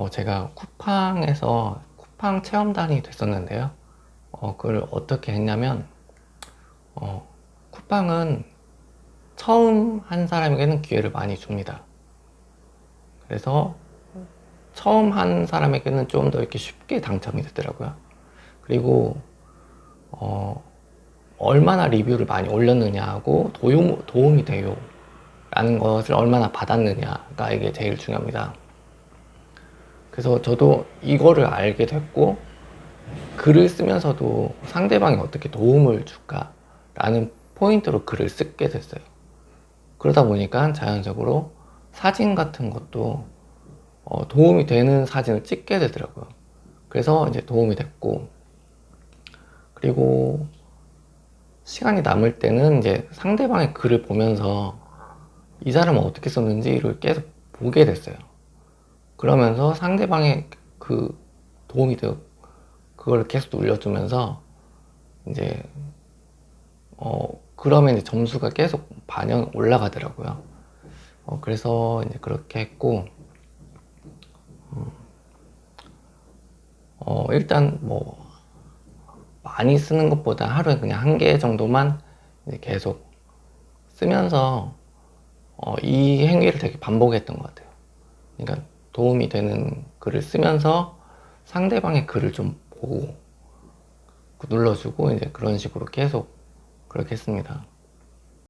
어, 제가 쿠팡에서 쿠팡 체험단이 됐었는데요. 어, 그걸 어떻게 했냐면, 어, 쿠팡은 처음 한 사람에게는 기회를 많이 줍니다. 그래서 처음 한 사람에게는 좀 더 이렇게 쉽게 당첨이 되더라고요. 그리고, 어, 얼마나 리뷰를 많이 올렸느냐하고 도움, 도움이 돼요. 라는 것을 얼마나 받았느냐가 이게 제일 중요합니다. 그래서 저도 이거를 알게 됐고, 글을 쓰면서도 상대방이 어떻게 도움을 줄까라는 포인트로 글을 쓰게 됐어요. 그러다 보니까 자연적으로 사진 같은 것도 어, 도움이 되는 사진을 찍게 되더라고요. 그래서 이제 도움이 됐고, 그리고 시간이 남을 때는 이제 상대방의 글을 보면서 이 사람은 어떻게 썼는지를 계속 보게 됐어요. 그러면서 상대방의 그 도움이 되고 그걸 계속 눌려주면서 이제 어 그러면 이제 점수가 계속 반영 올라가더라고요. 어 그래서 이제 그렇게 했고 음, 어 일단 뭐 많이 쓰는 것보다 하루에 그냥 한 개 정도만 계속 쓰면서 어, 이 행위를 되게 반복했던 것 같아요. 그러니까 도움이 되는 글을 쓰면서 상대방의 글을 좀 보고 눌러주고 이제 그런 식으로 계속 그렇게 했습니다.